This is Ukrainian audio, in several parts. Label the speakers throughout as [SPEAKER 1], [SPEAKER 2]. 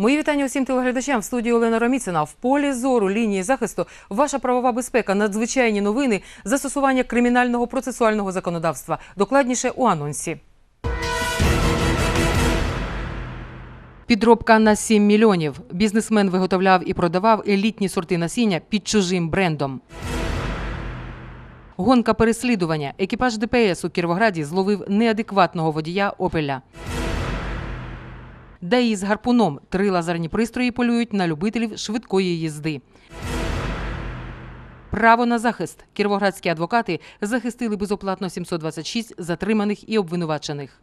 [SPEAKER 1] Мої вітання усім телеглядачам в студії Олена Роміцина. В полі зору лінії захисту ваша правова безпека, надзвичайні новини, застосування кримінального процесуального законодавства. Докладніше у анонсі. Підробка на 7 мільйонів. Бізнесмен виготовляв і продавав елітні сорти насіння під чужим брендом. Гонка переслідування. Екіпаж ДПС у Кіровограді зловив неадекватного водія Опеля. ДАІ з гарпуном. Три лазерні пристрої полюють на любителів швидкої їзди. Право на захист. Кіровоградські адвокати захистили безоплатно 726 затриманих і обвинувачених.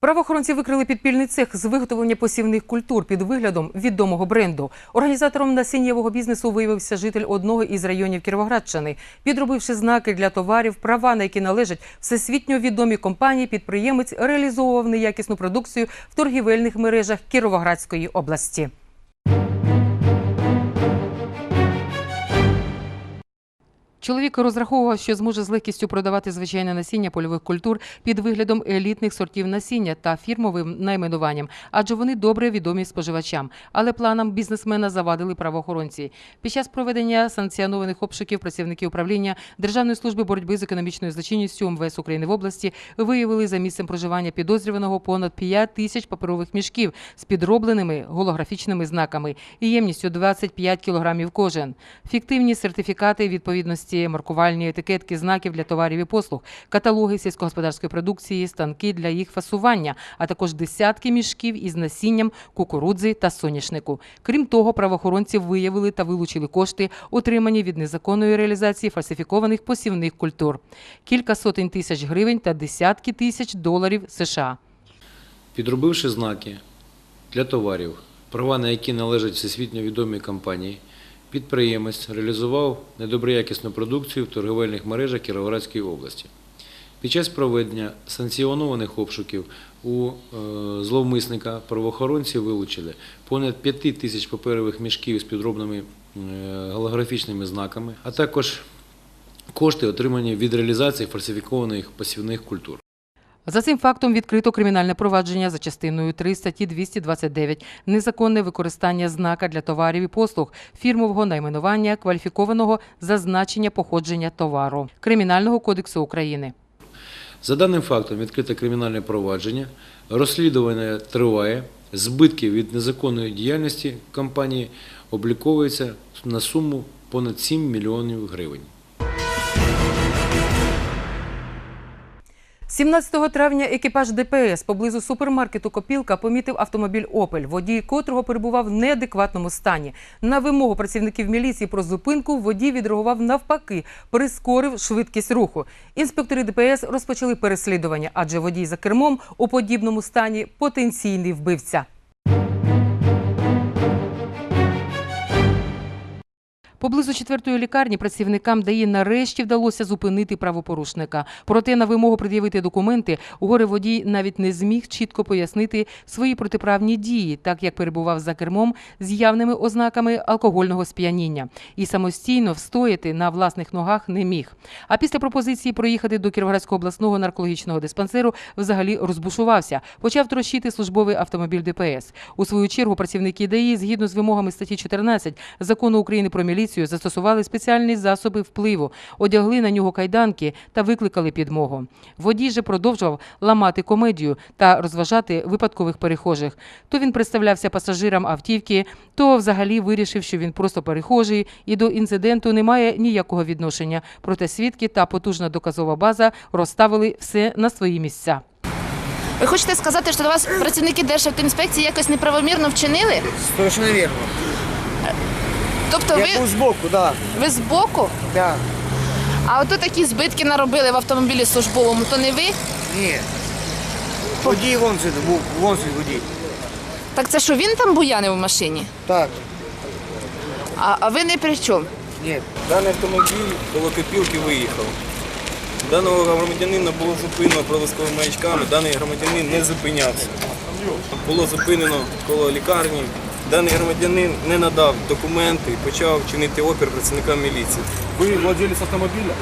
[SPEAKER 1] Правоохоронці викрили підпільний цех з виготовлення посівних культур під виглядом відомого бренду. Організатором насіннєвого бізнесу виявився житель одного із районів Кіровоградщини. Підробивши знаки для товарів, права на які належать всесвітньо відомі компанії, підприємець реалізовував неякісну продукцію в торгівельних мережах Кіровоградської області. Чоловік розраховував, що зможе з легкістю продавати звичайне насіння польових культур під виглядом елітних сортів насіння та фірмовим найменуванням, адже вони добре відомі споживачам. Але планам бізнесмена завадили правоохоронці. Під час проведення санкціонованих обшуків працівники управління Державної служби боротьби з економічною злочинністю МВС України в області виявили за місцем проживання підозрюваного понад 5 тисяч паперових мішків з підробленими голографічними знаками і ємністю 25 кілограмів кожен, фіктивні сертифікати відповідності, маркувальні етикетки знаків для товарів і послуг, каталоги сільськогосподарської продукції, станки для їх фасування, а також десятки мішків із насінням кукурудзи та соняшнику. Крім того, правоохоронці виявили та вилучили кошти, отримані від незаконної реалізації фальсифікованих посівних культур, кілька сотень тисяч гривень та десятки тисяч доларів США.
[SPEAKER 2] Підробивши знаки для товарів, права на які належать всесвітньо відомій компанії, підприємець реалізував недоброякісну продукцію в торговельних мережах Кіровоградської області. Під час проведення санкціонованих обшуків у е, зловмисника правоохоронці вилучили понад 5 тисяч паперових мішків з підробними е, голографічними знаками, а також кошти, отримані від реалізації фальсифікованих посівних культур.
[SPEAKER 1] За цим фактом відкрито кримінальне провадження за частиною 3 статті 229 незаконне використання знака для товарів і послуг фірмового найменування кваліфікованого зазначення походження товару Кримінального кодексу України.
[SPEAKER 2] За даним фактом відкрите кримінальне провадження, розслідування триває, збитки від незаконної діяльності компанії обліковуються на суму понад 7 мільйонів гривень.
[SPEAKER 1] 17 травня екіпаж ДПС поблизу супермаркету Копілка помітив автомобіль Опель, водій котрого перебував в неадекватному стані. На вимогу працівників міліції про зупинку водій відреагував навпаки, прискорив швидкість руху. Інспектори ДПС розпочали переслідування, адже водій за кермом у подібному стані потенційний вбивця. Поблизу четвертої лікарні працівникам ДАІ нарешті вдалося зупинити правопорушника. Проте на вимогу пред'явити документи горе водій навіть не зміг чітко пояснити свої протиправні дії, так як перебував за кермом з явними ознаками алкогольного сп'яніння і самостійно встояти на власних ногах не міг. А після пропозиції проїхати до Кіровоградського обласного наркологічного диспансеру взагалі розбушувався, почав трощити службовий автомобіль ДПС. У свою чергу працівники ДАІ, згідно з вимогами статті 14 закону України про міліцію, застосували спеціальні засоби впливу, одягли на нього кайданки та викликали підмогу. Водій же продовжував ламати комедію та розважати випадкових перехожих. То він представлявся пасажирам автівки, то взагалі вирішив, що він просто перехожий і до інциденту не має ніякого відношення. Проте свідки та потужна доказова база розставили все на свої місця.
[SPEAKER 3] Ви хочете сказати, що до вас працівники Державтоінспекції якось неправомірно вчинили?
[SPEAKER 4] Точно вірно.
[SPEAKER 3] Тобто
[SPEAKER 4] Я
[SPEAKER 3] ви,
[SPEAKER 4] був збоку, да.
[SPEAKER 3] ви збоку,
[SPEAKER 4] Да.
[SPEAKER 3] а ото такі збитки наробили в автомобілі службовому, то не ви?
[SPEAKER 4] Ні. Водій вон сюди, був, вон сюди водій.
[SPEAKER 3] Так це що він там буянив у машині?
[SPEAKER 4] Так.
[SPEAKER 3] А, а ви не при чому?
[SPEAKER 4] Ні.
[SPEAKER 5] Даний автомобіль коло копілки виїхав. Даного громадянина було зупинено проблисковими маячками, даний громадянин не зупинявся. Було зупинено коло лікарні. Даний громадянин не надав документи і почав чинити опір працівникам міліції.
[SPEAKER 6] Вы владелец автомобиля?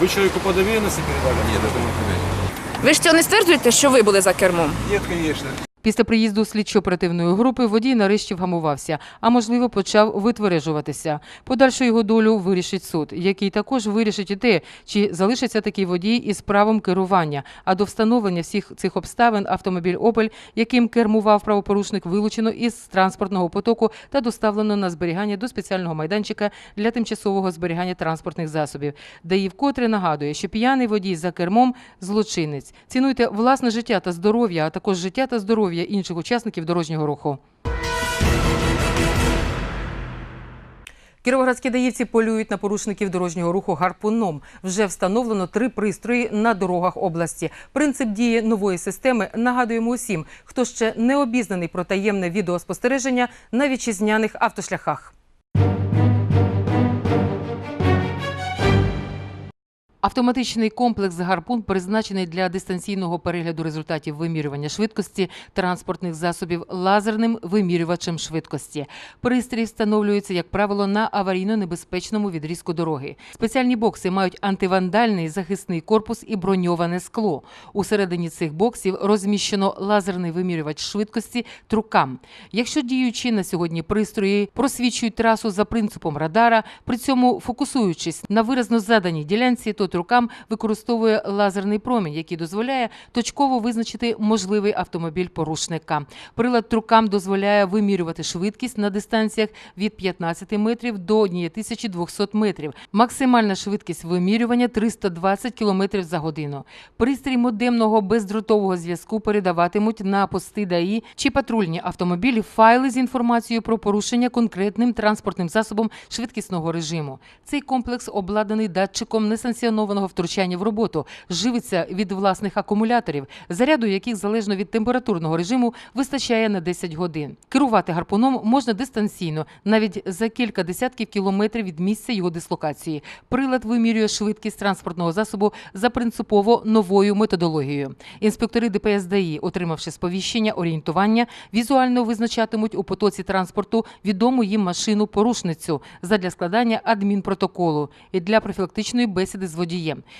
[SPEAKER 6] Вы человеку по доверенности передали? Нет, это не
[SPEAKER 3] Ви ж цього не стверджуєте, що ви були за кермом?
[SPEAKER 4] Нет, конечно.
[SPEAKER 1] Після приїзду слідчо-оперативної групи водій нарешті вгамувався, а можливо почав витвережуватися. Подальшу його долю вирішить суд, який також вирішить і те, чи залишиться такий водій із правом керування. А до встановлення всіх цих обставин автомобіль Опель, яким кермував правопорушник, вилучено із транспортного потоку та доставлено на зберігання до спеціального майданчика для тимчасового зберігання транспортних засобів, де і вкотре нагадує, що п'яний водій за кермом злочинець. Цінуйте власне життя та здоров'я, а також життя та здоров'я інших учасників дорожнього руху. Кіровоградські даївці полюють на порушників дорожнього руху гарпуном. Вже встановлено три пристрої на дорогах області. Принцип дії нової системи нагадуємо усім, хто ще не обізнаний про таємне відеоспостереження на вітчизняних автошляхах. Автоматичний комплекс гарпун призначений для дистанційного перегляду результатів вимірювання швидкості транспортних засобів лазерним вимірювачем швидкості. Пристрій встановлюється, як правило, на аварійно-небезпечному відрізку дороги. Спеціальні бокси мають антивандальний захисний корпус і броньоване скло. Усередині цих боксів розміщено лазерний вимірювач швидкості трукам. Якщо діючі на сьогодні пристрої просвічують трасу за принципом радара, при цьому фокусуючись на виразно заданій ділянці, то трукам використовує лазерний промінь, який дозволяє точково визначити можливий автомобіль порушника. Прилад трукам дозволяє вимірювати швидкість на дистанціях від 15 метрів до 1200 метрів. Максимальна швидкість вимірювання 320 км за годину. Пристрій модемного бездротового зв'язку передаватимуть на пости ДАІ чи патрульні автомобілі файли з інформацією про порушення конкретним транспортним засобом швидкісного режиму. Цей комплекс обладнаний датчиком несанкціонованого втручання в роботу, живиться від власних акумуляторів, заряду яких залежно від температурного режиму вистачає на 10 годин. Керувати гарпуном можна дистанційно, навіть за кілька десятків кілометрів від місця його дислокації. Прилад вимірює швидкість транспортного засобу за принципово новою методологією. Інспектори ДПС ДАІ, отримавши сповіщення, орієнтування, візуально визначатимуть у потоці транспорту відому їм машину порушницю задля складання адмінпротоколу і для профілактичної бесіди з водієм.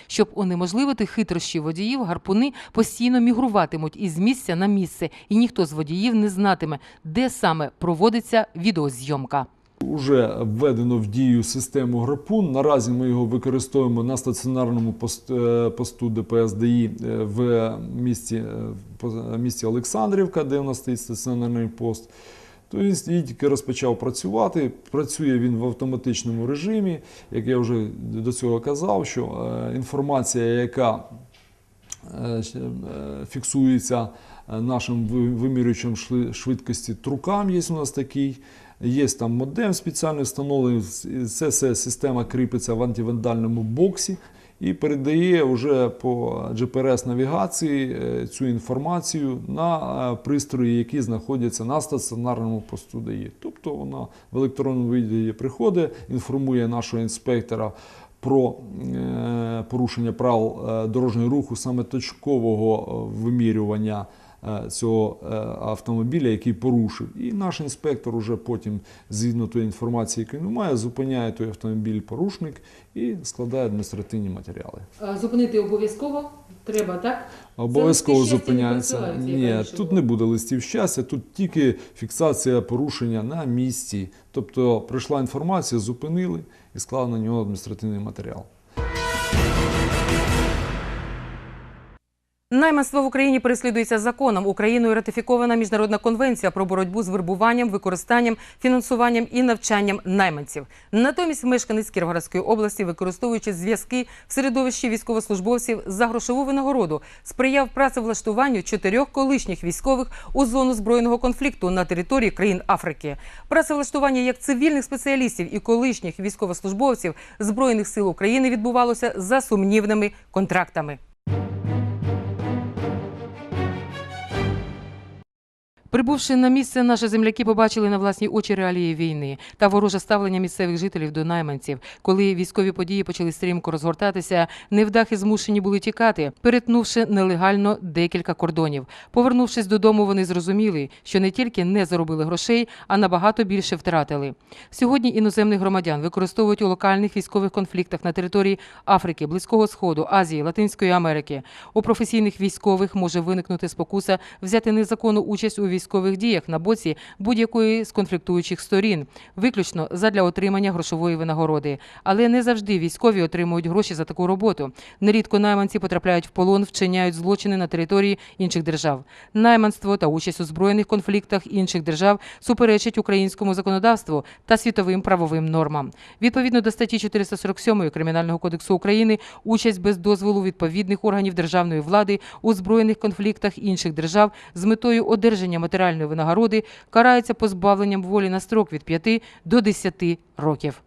[SPEAKER 1] Щоб унеможливити хитрощі водіїв, гарпуни постійно мігруватимуть із місця на місце, і ніхто з водіїв не знатиме, де саме проводиться відеозйомка.
[SPEAKER 6] Уже введено в дію систему Грапун. Наразі ми його використовуємо на стаціонарному е, посту ДПС ДАІ е, в місті, е, місті Олександрівка, де у нас стоїть стаціонарний пост. То він тільки розпочав працювати. Працює він в автоматичному режимі. Як я вже до цього казав, що е, інформація, яка е, е, фіксується нашим вимірюючим швидкості трукам, є у нас такий. Є там модем спеціально встановлений. Це все система кріпиться в антивандальному боксі і передає вже по GPS-навігації е, цю інформацію на е, пристрої, які знаходяться на стаціонарному посту ДАІ. Тобто вона в електронному вигляді приходить, інформує нашого інспектора про е, порушення правил дорожнього руху, саме точкового вимірювання цього е, автомобіля, який порушив. І наш інспектор уже потім, згідно тої інформації, яку він має, зупиняє той автомобіль порушник і складає адміністративні матеріали.
[SPEAKER 1] Зупинити обов'язково треба, так?
[SPEAKER 6] Обов'язково зупиняється. Ні, тут не буде листів щастя, тут тільки фіксація порушення на місці. Тобто прийшла інформація, зупинили і склали на нього адміністративний матеріал.
[SPEAKER 1] Найманство в Україні переслідується законом. Україною ратифікована міжнародна конвенція про боротьбу з вербуванням, використанням, фінансуванням і навчанням найманців. Натомість мешканець Кіровоградської області, використовуючи зв'язки в середовищі військовослужбовців за грошову винагороду, сприяв працевлаштуванню чотирьох колишніх військових у зону збройного конфлікту на території країн Африки. Працевлаштування як цивільних спеціалістів і колишніх військовослужбовців збройних сил України відбувалося за сумнівними контрактами. Прибувши на місце, наші земляки побачили на власні очі реалії війни та вороже ставлення місцевих жителів до найманців. Коли військові події почали стрімко розгортатися, невдахи змушені були тікати, перетнувши нелегально декілька кордонів. Повернувшись додому, вони зрозуміли, що не тільки не заробили грошей, а набагато більше втратили. Сьогодні іноземних громадян використовують у локальних військових конфліктах на території Африки, Близького Сходу, Азії, Латинської Америки. У професійних військових може виникнути спокуса взяти незаконну участь у військових діях на боці будь-якої з конфліктуючих сторін, виключно задля отримання грошової винагороди. Але не завжди військові отримують гроші за таку роботу. Нерідко найманці потрапляють в полон, вчиняють злочини на території інших держав. Найманство та участь у збройних конфліктах інших держав суперечить українському законодавству та світовим правовим нормам. Відповідно до статті 447 Кримінального кодексу України, участь без дозволу відповідних органів державної влади у збройних конфліктах інших держав з метою одержання матеріальної винагороди карається позбавленням волі на строк від 5 до 10 років.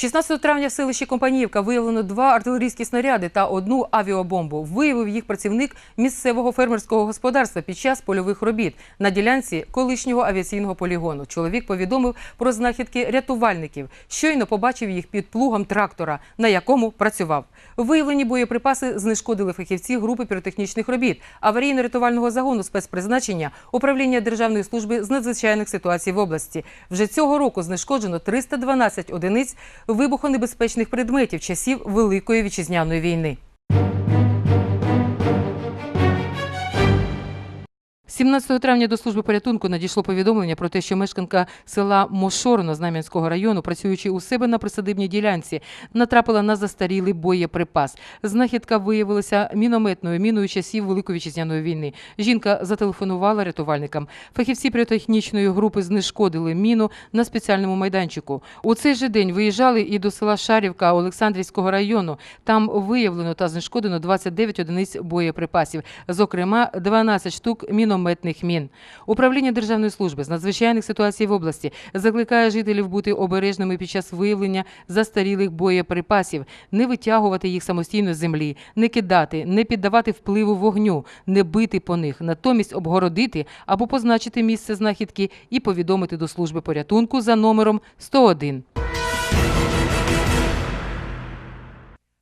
[SPEAKER 1] 16 травня в селищі Компаніївка виявлено два артилерійські снаряди та одну авіабомбу. Виявив їх працівник місцевого фермерського господарства під час польових робіт на ділянці колишнього авіаційного полігону. Чоловік повідомив про знахідки рятувальників. Щойно побачив їх під плугом трактора, на якому працював. Виявлені боєприпаси знешкодили фахівці групи піротехнічних робіт аварійно-рятувального загону спецпризначення управління Державної служби з надзвичайних ситуацій в області. Вже цього року знешкоджено 312 одиниць вибухонебезпечних предметів часів Великої вітчизняної війни. 17 травня до служби порятунку надійшло повідомлення про те, що мешканка села Мошорно Знам'янського району, працюючи у себе на присадибній ділянці, натрапила на застарілий боєприпас. Знахідка виявилася мінометною міною часів Великої вітчизняної війни. Жінка зателефонувала рятувальникам. Фахівці піротехнічної групи знешкодили міну на спеціальному майданчику. У цей же день виїжджали і до села Шарівка Олександрівського району. Там виявлено та знешкодено 29 одиниць боєприпасів, зокрема 12 штук мінометних мін. Управління Державної служби з надзвичайних ситуацій в області закликає жителів бути обережними під час виявлення застарілих боєприпасів, не витягувати їх самостійно з землі, не кидати, не піддавати впливу вогню, не бити по них, натомість обгородити або позначити місце знахідки і повідомити до служби порятунку за номером 101.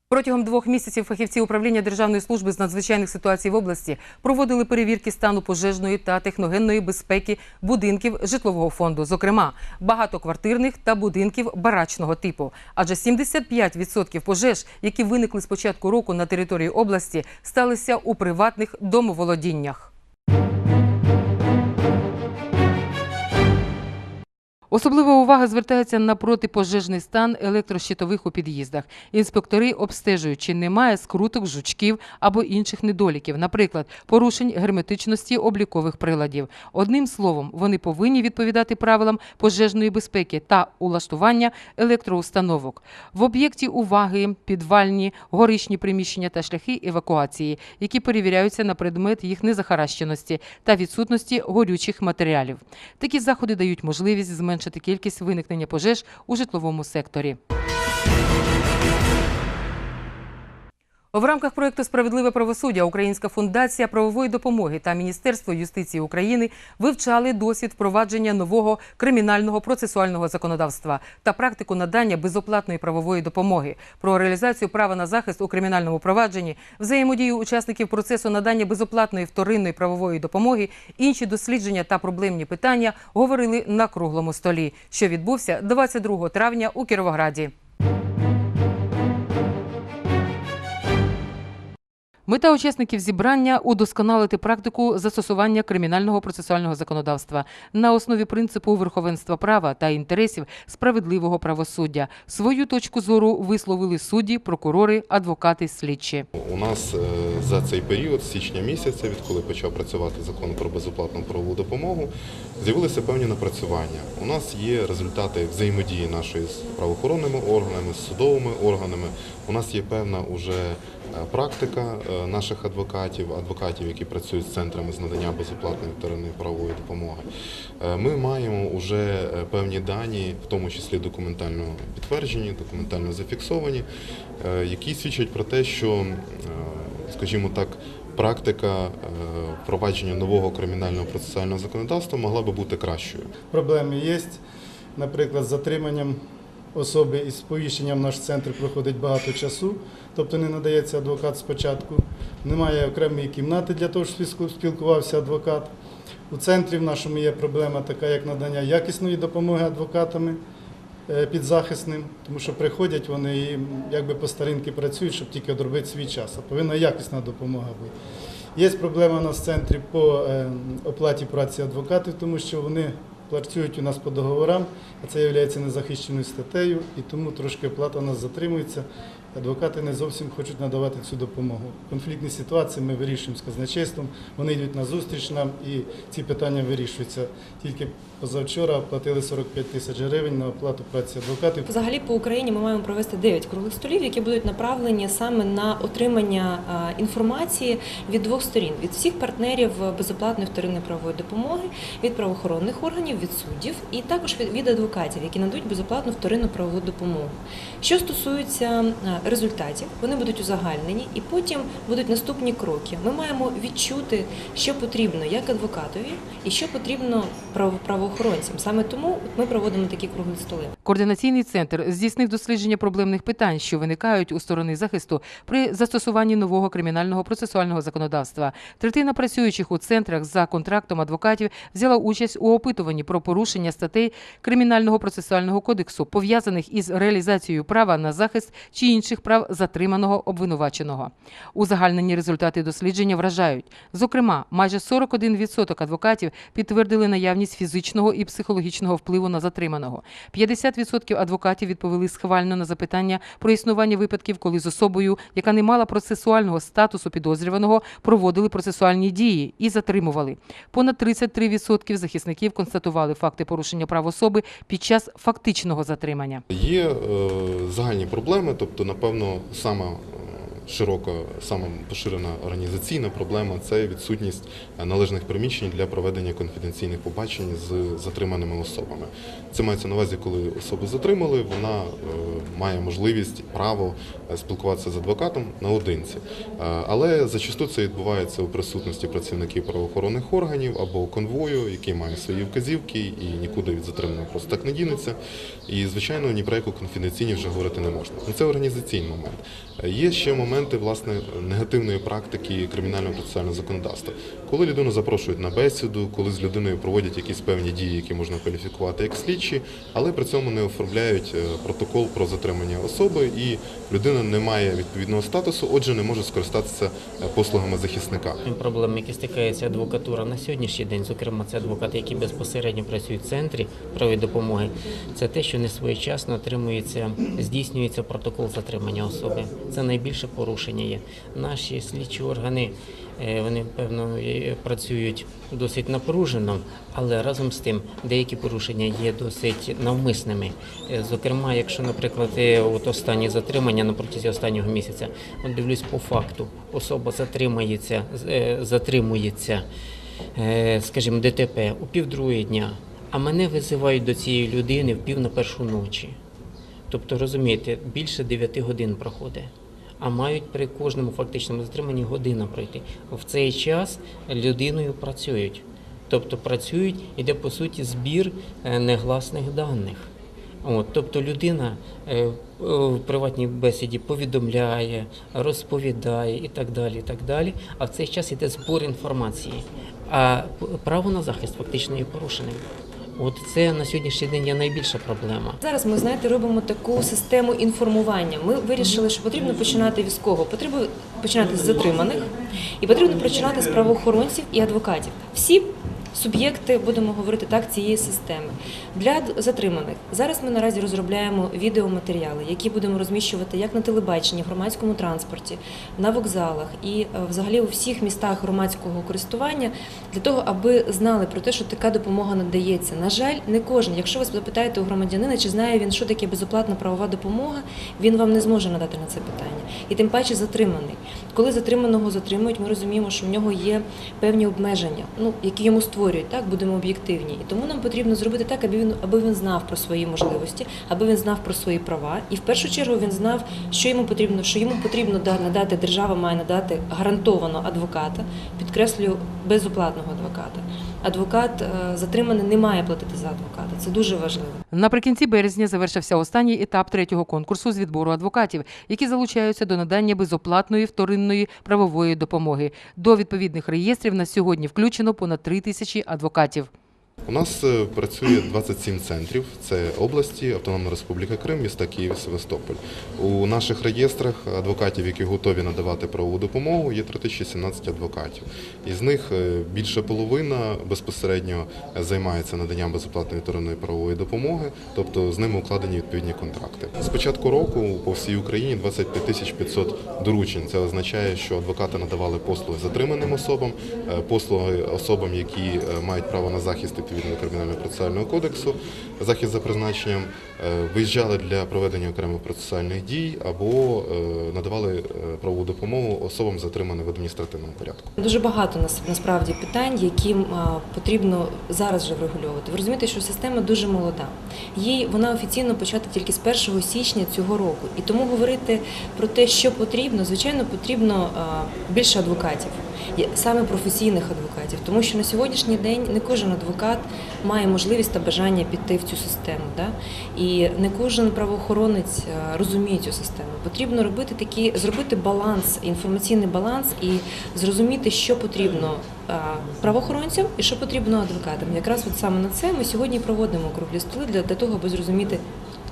[SPEAKER 1] Протягом двох місяців фахівці управління Державної служби з надзвичайних ситуацій в області проводили перевірки стану пожежної та техногенної безпеки будинків житлового фонду, зокрема багатоквартирних та будинків барачного типу. Адже 75% пожеж, які виникли з початку року на території області, сталися у приватних домоволодіннях. Особлива увага звертається на протипожежний стан електрощитових у під'їздах. Інспектори обстежують, чи немає скруток, жучків або інших недоліків, наприклад, порушень герметичності облікових приладів. Одним словом, вони повинні відповідати правилам пожежної безпеки та улаштування електроустановок. В об'єкті уваги підвальні, горичні приміщення та шляхи евакуації, які перевіряються на предмет їх незахаращеності та відсутності горючих матеріалів. Такі заходи дають можливість зменшити кількість виникнення пожеж у житловому секторі. В рамках проєкту Справедливе правосуддя Українська фундація правової допомоги та Міністерство юстиції України вивчали досвід впровадження нового кримінального процесуального законодавства та практику надання безоплатної правової допомоги про реалізацію права на захист у кримінальному провадженні, взаємодію учасників процесу надання безоплатної вторинної правової допомоги, інші дослідження та проблемні питання говорили на круглому столі, що відбувся 22 травня у Кіровограді. Мета учасників зібрання удосконалити практику застосування кримінального процесуального законодавства на основі принципу верховенства права та інтересів справедливого правосуддя. Свою точку зору висловили судді, прокурори, адвокати, слідчі.
[SPEAKER 7] У нас е, за цей період, з січня місяця, відколи почав працювати закон про безоплатну правову допомогу, з'явилися певні напрацювання. У нас є результати взаємодії нашої з правоохоронними органами, з судовими органами. У нас є певна уже практика е, наших адвокатів, адвокатів, які працюють з центрами з надання безоплатної вторинної правової допомоги. Е, Ми маємо вже певні дані, в тому числі документально підтверджені, документально зафіксовані, е, які свідчать про те, що, е, скажімо так, практика е, впровадження нового кримінального процесуального законодавства могла би бути кращою.
[SPEAKER 8] Проблеми є. Наприклад, з затриманням особи із сповіщенням наш центр проходить багато часу, тобто не надається адвокат спочатку. Немає окремої кімнати для того, щоб спілкувався адвокат. У центрі в нашому є проблема така, як надання якісної допомоги адвокатами е, підзахисним, тому що приходять вони і якби по старинки працюють, щоб тільки одробити свій час. А повинна якісна допомога бути. Є проблема у нас в центрі по е, оплаті праці адвокатів, тому що вони працюють у нас по договорам, а це є незахищеною статтею, і тому трошки оплата у нас затримується. Адвокати не зовсім хочуть надавати цю допомогу. Конфліктні ситуації ми вирішуємо з казначейством, вони йдуть на зустріч нам і ці питання вирішуються. Тільки позавчора платили 45 тисяч гривень на оплату праці адвокатів.
[SPEAKER 9] Взагалі по Україні ми маємо провести 9 круглих столів, які будуть направлені саме на отримання інформації від двох сторін: від всіх партнерів безоплатної вторинної правової допомоги, від правоохоронних органів, від суддів і також від, адвокатів, які надають безоплатну вторинну правову допомогу. Що стосується результатів, вони будуть узагальнені, і потім будуть наступні кроки. Ми маємо відчути, що потрібно як адвокатові, і що потрібно право- правоохоронцям. Саме тому ми проводимо такі круглі столи.
[SPEAKER 1] Координаційний центр здійснив дослідження проблемних питань, що виникають у сторони захисту при застосуванні нового кримінального процесуального законодавства. Третина працюючих у центрах за контрактом адвокатів взяла участь у опитуванні про порушення статей кримінального процесуального кодексу, пов'язаних із реалізацією права на захист чи інших прав затриманого обвинуваченого. Узагальнені результати дослідження вражають. Зокрема, майже 41% адвокатів підтвердили наявність фізичного і психологічного впливу на затриманого. 50% адвокатів відповіли схвально на запитання про існування випадків, коли з особою, яка не мала процесуального статусу підозрюваного, проводили процесуальні дії і затримували. Понад 33% захисників констатували факти порушення прав особи під час фактичного затримання.
[SPEAKER 7] Є е, загальні проблеми, тобто, напевно, сама е, широка, сама поширена організаційна проблема це відсутність е, належних приміщень для проведення конфіденційних побачень з затриманими особами. Це мається на увазі, коли особу затримали, вона е, має можливість, право е, спілкуватися з адвокатом наодинці. Але зачасту це відбувається у присутності працівників правоохоронних органів або конвою, який має свої вказівки і нікуди від затриманого просто так не дінеться. І, звичайно, ні про яку конфіденційність вже говорити не можна. Це організаційний момент. Є ще моменти власне негативної практики кримінального процесуального законодавства. Коли людину запрошують на бесіду, коли з людиною проводять якісь певні дії, які можна кваліфікувати як слідчі, але при цьому не оформляють е, протокол про затримання особи, і людина не має відповідного статусу, отже, не може скористатися е, послугами захисника.
[SPEAKER 10] Проблеми, які стикається адвокатура на сьогоднішній день, зокрема, це адвокати, які безпосередньо працюють в центрі правої допомоги. Це те, що не своєчасно отримується, здійснюється протокол затримання особи. Це найбільше порушення є. Наші слідчі органи. е, Вони певно працюють досить напружено, але разом з тим деякі порушення є досить навмисними. Е, Зокрема, якщо, наприклад, е, от останні затримання на протязі останнього місяця, от дивлюсь по факту, особа затримається, затримується, скажімо, ДТП у півдругої дня, а мене визивають до цієї людини в пів на першу ночі. Тобто, розумієте, більше 9 годин проходить. А мають при кожному фактичному затриманні година пройти. В цей час людиною працюють. Тобто працюють, іде по суті збір е, негласних даних. От, тобто людина е, в приватній бесіді повідомляє, розповідає і так далі. і так далі. А в цей час іде збор інформації. А право на захист фактично є порушеним. От це на сьогоднішній день є найбільша проблема.
[SPEAKER 9] Зараз ми знаєте робимо таку систему інформування. Ми вирішили, що потрібно починати кого? Потрібно починати з затриманих і потрібно починати з правоохоронців і адвокатів. Всі суб'єкти, будемо говорити так, цієї системи. Для затриманих зараз ми наразі розробляємо відеоматеріали, які будемо розміщувати як на телебаченні, в громадському транспорті, на вокзалах і е, взагалі у всіх містах громадського користування для того, аби знали про те, що така допомога надається. На жаль, не кожен. Якщо ви запитаєте у громадянина, чи знає він, що таке безоплатна правова допомога, він вам не зможе надати на це питання. І тим паче затриманий. Коли затриманого затримують, ми розуміємо, що в нього є певні обмеження, ну які йому створюють. Перетворюють, так будемо об'єктивні. І тому нам потрібно зробити так, аби він аби він знав про свої можливості, аби він знав про свої права, і в першу чергу він знав, що йому потрібно, що йому потрібно надати держава має надати гарантовано адвоката, підкреслюю, безоплатного адвоката. Адвокат е, затриманий не має платити за адвоката. Це дуже важливо.
[SPEAKER 1] Наприкінці березня завершився останній етап третього конкурсу з відбору адвокатів, які залучаються до надання безоплатної вторинної правової допомоги. До відповідних реєстрів на сьогодні включено понад три тисячі адвокатів.
[SPEAKER 7] У нас е, працює 27 центрів. Це області, Автономна Республіка Крим, міста Київ, Севастополь. У наших реєстрах адвокатів, які готові надавати правову допомогу, є 3017 адвокатів. Із них е, більше половина безпосередньо займається наданням безоплатної вторинної правової допомоги, тобто з ними укладені відповідні контракти. З початку року по всій Україні 25 тисяч 500 доручень. Це означає, що адвокати надавали послуги затриманим особам, е, послуги особам, які мають право на захист відповідно до кримінального процесуального кодексу, захист за призначенням, виїжджали для проведення окремих процесуальних дій або е, надавали е, правову допомогу особам, затриманим в адміністративному порядку.
[SPEAKER 9] Дуже багато нас насправді питань, які потрібно зараз вже врегульовувати. Ви розумієте, що система дуже молода. Їй вона офіційно почата тільки з 1 січня цього року. І тому говорити про те, що потрібно, звичайно, потрібно більше адвокатів, саме професійних адвокатів, тому що на сьогоднішній день не кожен адвокат має можливість та бажання піти в цю систему. І не кожен правоохоронець розуміє цю систему. Потрібно робити такі, зробити баланс, інформаційний баланс і зрозуміти, що потрібно правоохоронцям і що потрібно адвокатам. Якраз от саме на це ми сьогодні проводимо круглі столи для, для того, аби зрозуміти,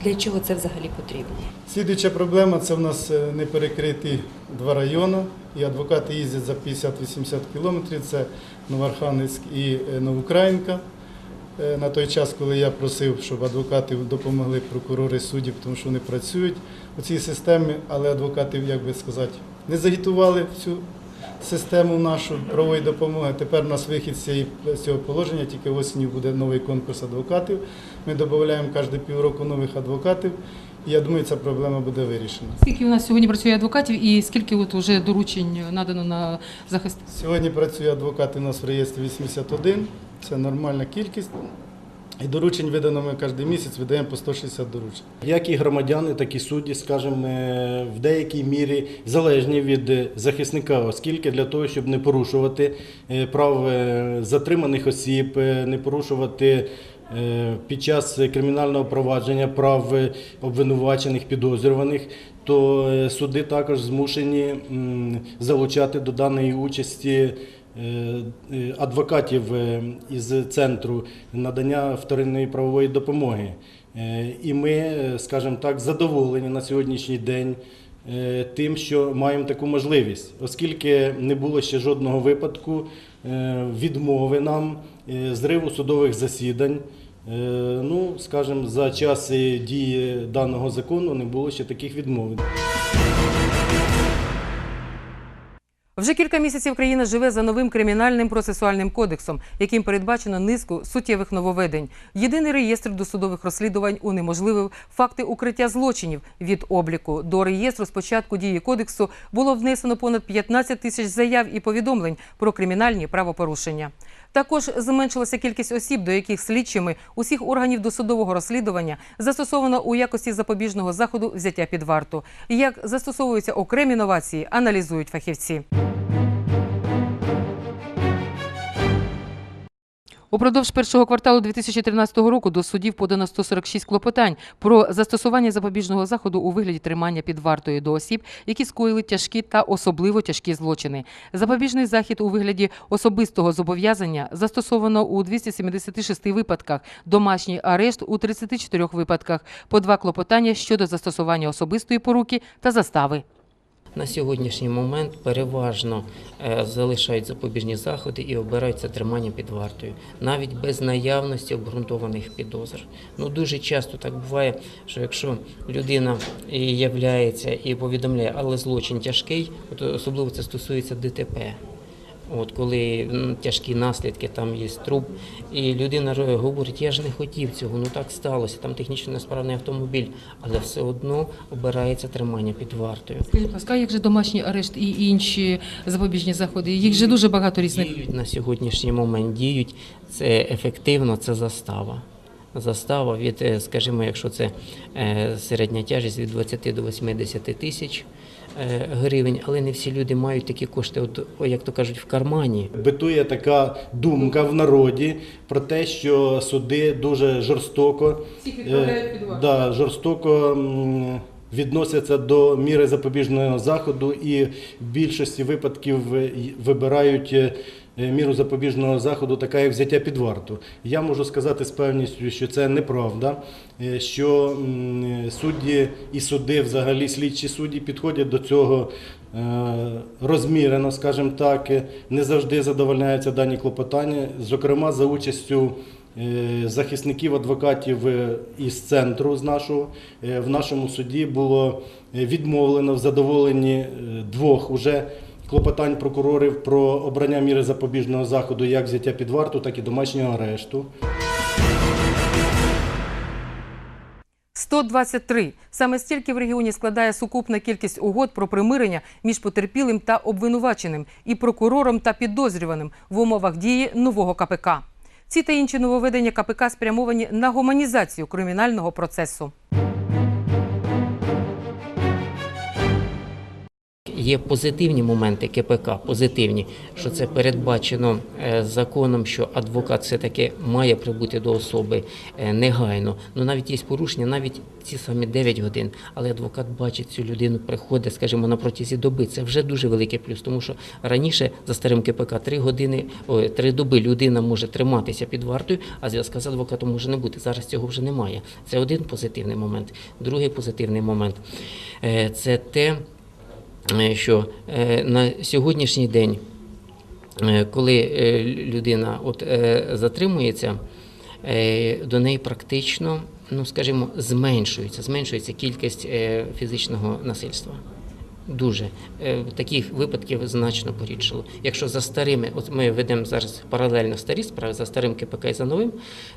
[SPEAKER 9] для чого це взагалі потрібно.
[SPEAKER 8] Слідуюча проблема це в нас е, не перекриті два райони, і адвокати їздять за 50-80 кілометрів. Це Новоархангельськ і е, Новоукраїнка. Е, На той час, коли я просив, щоб адвокати допомогли прокурори судді, тому що вони працюють у цій системі, але адвокати, як би сказати, не загітували в цю систему нашу правової допомоги. Тепер у нас вихід з цього положення, тільки осінню буде новий конкурс адвокатів. Ми додаємо кожні півроку нових адвокатів. Я думаю, ця проблема буде вирішена.
[SPEAKER 1] Скільки у нас сьогодні працює адвокатів і скільки от вже доручень надано на захист?
[SPEAKER 8] Сьогодні працює адвокат у нас в реєстрі 81, це нормальна кількість. І доручень видано ми кожен місяць, видаємо по 160 доручень.
[SPEAKER 11] Як і громадяни, так і судді, скажімо, в деякій мірі залежні від захисника, оскільки для того, щоб не порушувати е, прав е, затриманих осіб, е, не порушувати під час кримінального провадження прав е, обвинувачених, підозрюваних, то е, суди також змушені залучати до даної участі е, е, адвокатів е, із центру надання вторинної правової допомоги. Е, І ми, е, скажімо так, задоволені на сьогоднішній день е, тим, що маємо таку можливість, оскільки не було ще жодного випадку е, відмови нам, е, зриву судових засідань. Е, Ну, скажімо, за час дії даного закону не було ще таких відмов.
[SPEAKER 1] Вже кілька місяців країна живе за новим кримінальним процесуальним кодексом, яким передбачено низку суттєвих нововведень. Єдиний реєстр досудових розслідувань унеможливив факти укриття злочинів від обліку. До реєстру з початку дії кодексу було внесено понад 15 тисяч заяв і повідомлень про кримінальні правопорушення. Також зменшилася кількість осіб, до яких слідчими усіх органів досудового розслідування застосовано у якості запобіжного заходу взяття під варту. Як застосовуються окремі новації, аналізують фахівці. Упродовж першого кварталу 2013 року до судів подано 146 клопотань про застосування запобіжного заходу у вигляді тримання під вартою до осіб, які скоїли тяжкі та особливо тяжкі злочини. Запобіжний захід у вигляді особистого зобов'язання застосовано у 276 випадках, домашній арешт у 34 випадках, по два клопотання щодо застосування особистої поруки та застави.
[SPEAKER 10] На сьогоднішній момент переважно е, залишають запобіжні заходи і обираються тримання під вартою, навіть без наявності обґрунтованих підозр. Ну дуже часто так буває, що якщо людина являється і повідомляє, але злочин тяжкий, особливо це стосується ДТП. От коли тяжкі наслідки, там є труп, і людина говорить, я ж не хотів цього, ну так сталося, там технічно несправний автомобіль, але все одно обирається тримання під вартою.
[SPEAKER 1] Скажіть, будь ласка, як же домашній арешт і інші запобіжні заходи? Їх же дуже багато різних.
[SPEAKER 10] Діють на сьогоднішній момент діють це ефективно, це застава. Застава від, е, скажімо, якщо це е, середня тяжість від 20 до 80 тисяч е, гривень, але не всі люди мають такі кошти, от, як то кажуть, в кармані.
[SPEAKER 11] Битує така думка в народі про те, що суди дуже жорстоко, е, да, жорстоко відносяться до міри запобіжного заходу і в більшості випадків е, вибирають е, міру запобіжного заходу, така як взяття під варту. Я можу сказати з певністю, що це неправда, е, що судді і суди, взагалі слідчі судді, підходять до цього е, розмірено, скажімо так, е, не завжди задовольняються дані клопотання, зокрема за участю е, захисників адвокатів е, із центру з нашого е, в нашому суді було е, відмовлено в задоволенні е, двох уже клопотань прокурорів про обрання міри запобіжного заходу як взяття під варту, так і домашнього арешту.
[SPEAKER 1] 123. Саме стільки в регіоні складає сукупна кількість угод про примирення між потерпілим та обвинуваченим і прокурором та підозрюваним в умовах дії нового КПК. Ці та інші нововведення КПК спрямовані на гуманізацію кримінального процесу.
[SPEAKER 10] Є позитивні моменти КПК, позитивні, що це передбачено е, законом, що адвокат все-таки має прибути до особи е, негайно. Ну навіть є порушення, навіть ці самі 9 годин. Але адвокат бачить цю людину, приходить, скажімо, на протязі доби. Це вже дуже великий плюс, тому що раніше за старим КПК 3 години, ой, 3 доби людина може триматися під вартою, а зв'язка з адвокатом може не бути. Зараз цього вже немає. Це один позитивний момент. Другий позитивний момент е, це те. Е, що е, на сьогоднішній день, е, коли людина от, затримується, до неї практично, ну скажімо, зменшується, зменшується кількість фізичного насильства. Дуже Е, таких випадків значно порідшало. Якщо за старими, от ми ведемо зараз паралельно старі справи за старим КПК і за новим,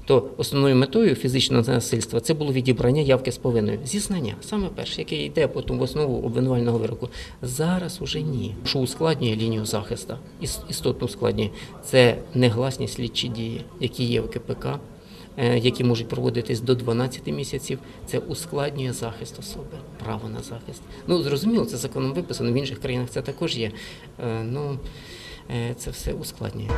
[SPEAKER 10] то основною метою фізичного насильства це було відібрання явки з повинною. Зізнання, саме перше, яке йде потім в основу обвинувального вироку. Зараз уже ні. Що ускладнює лінію захисту, іс- істотно ускладнює, це негласні слідчі дії, які є в КПК які можуть проводитись до 12 місяців, це ускладнює захист особи, право на захист. Ну, зрозуміло, це законом виписано, в інших країнах це також є. Е, Ну, е, це все ускладнює.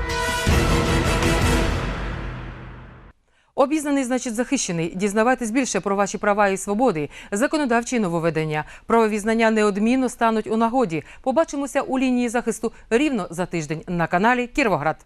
[SPEAKER 1] Обізнаний, значить, захищений. Дізнавайтесь більше про ваші права і свободи, законодавчі нововведення. Правові знання неодмінно стануть у нагоді. Побачимося у лінії захисту рівно за тиждень на каналі Кіровоград.